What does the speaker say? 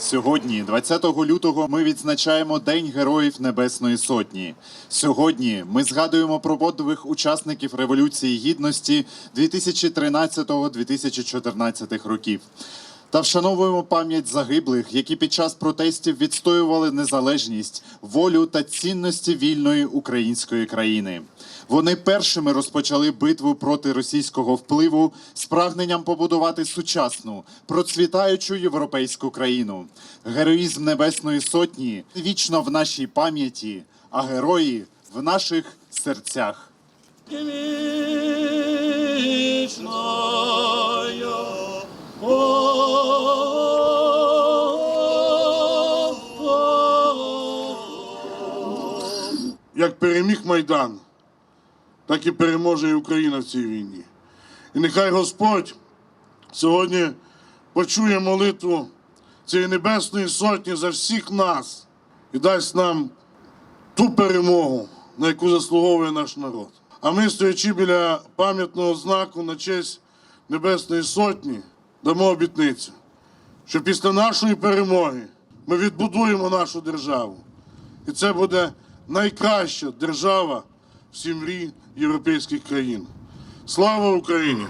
Сьогодні, 20 лютого, ми відзначаємо День Героїв Небесної Сотні. Сьогодні ми згадуємо про подвиг учасників Революції Гідності 2013-2014 років. Та вшановуємо пам'ять загиблих, які під час протестів відстоювали незалежність, волю та цінності вільної української країни. Вони першими розпочали битву проти російського впливу з прагненням побудувати сучасну, процвітаючу європейську країну. Героїзм Небесної Сотні вічно в нашій пам'яті, а герої в наших серцях. Як переміг Майдан, так і переможе і Україна в цій війні. І нехай Господь сьогодні почує молитву цієї небесної сотні за всіх нас і дасть нам ту перемогу, на яку заслуговує наш народ. А ми, стоячи біля пам'ятного знаку на честь Небесної Сотні, дамо обітницю, що після нашої перемоги ми відбудуємо нашу державу. І це буде найкраща держава в сім'ї європейських країн. Слава Україні!